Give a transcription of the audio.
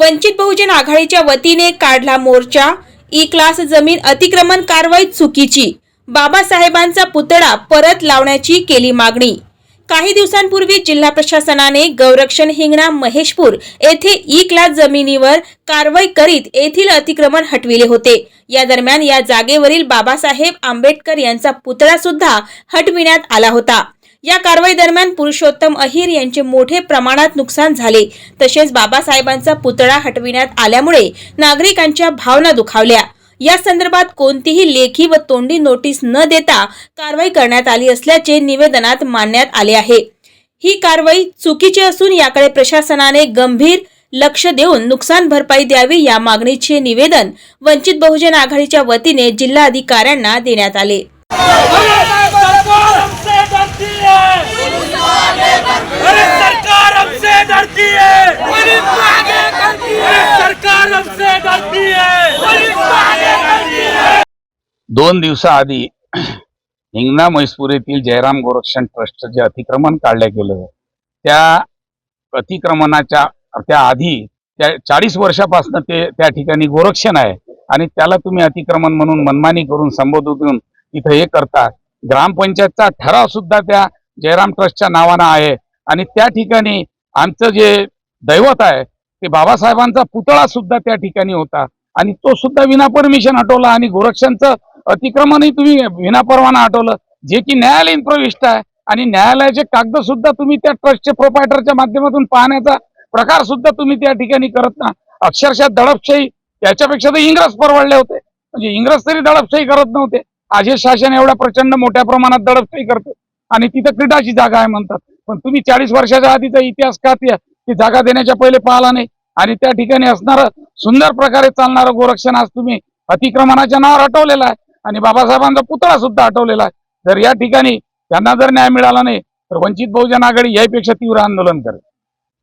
वंचित बहुजन आघाडीच्या वतीने काढला मोर्चा. ई क्लास जमीन अतिक्रमण कारवाई चुकीची. बाबासाहेबांचा पुतळा परत लावण्याची केली मागणी. काही दिवसांपूर्वी जिल्हा प्रशासनाने गौरक्षण हिंगणा महेशपूर येथे ई क्लास जमिनीवर कारवाई करीत येथील अतिक्रमण हटविले होते. या दरम्यान या जागेवरील बाबासाहेब आंबेडकर यांचा पुतळा सुद्धा हटविण्यात आला होता. या कारवाई दरम्यान पुरुषोत्तम अहिर यांचे मोठे प्रमाणात नुकसान झाले. तसेच बाबासाहेबांचा पुतळा हटविण्यात आल्यामुळे नागरिकांच्या भावना दुखावल्या. या संदर्भात कोणतीही लेखी व तोंडी नोटीस न देता कारवाई करण्यात आली असल्याचे निवेदनात मांडण्यात आले आहे. ही कारवाई चुकीची असून याकडे प्रशासनाने गंभीर लक्ष देऊन नुकसान भरपाई द्यावी या मागणीचे निवेदन वंचित बहुजन आघाडीच्या वतीने जिल्हाधिकाऱ्यांना देण्यात आले. दोन दिवसाआधी हिंगणा म्हैसपूर येथील जयराम गोरक्षण ट्रस्टचं जे अतिक्रमण काढलं गेलं त्या अतिक्रमणाच्या त्या आधी त्या चाळीस वर्षापासून ते त्या ठिकाणी गोरक्षण आहे आणि त्याला तुम्ही अतिक्रमण म्हणून मनमानी करून संबोधून इथं हे करता. ग्रामपंचायतचा ठराव सुद्धा त्या जयराम ट्रस्टच्या नावानं आहे आणि त्या ठिकाणी आमचं जे दैवत आहे ते बाबासाहेबांचा पुतळा सुद्धा त्या ठिकाणी होता आणि तो सुद्धा विना परमिशन हटवला आणि गोरक्षणचं अतिक्रमणही तुम्ही विनापरवाना हटवलं. जे की न्यायालयीन प्रविष्ट आहे आणि न्यायालयाचे कागद सुद्धा तुम्ही त्या ट्रस्टचे प्रोपायटरच्या माध्यमातून पाहण्याचा प्रकार सुद्धा तुम्ही त्या ठिकाणी करत ना. अक्षरशः दडपशाही त्याच्यापेक्षा तर इंग्रज परवडले होते. म्हणजे इंग्रज तरी दडपशाही करत नव्हते. आज हे शासन एवढ्या प्रचंड मोठ्या प्रमाणात दडपशाही करते आणि तिथं क्रीडाची जागा आहे म्हणतात. पण तुम्ही चाळीस वर्षाच्या आधीचा इतिहास का ती ती जागा देण्याच्या पहिले पाहिला नाही. आणि त्या ठिकाणी असणारं सुंदर प्रकारे चालणारं गोरक्षण आज तुम्ही अतिक्रमणाच्या नावावर हटवलेलं आहे. आणि बाबासाहेबांचा पुतळा सुद्धा आठवलेला आहे. जर या ठिकाणी त्यांना जर न्याय मिळाला नाही तर वंचित बहुजन आघाडी यापेक्षा तीव्र आंदोलन करेल.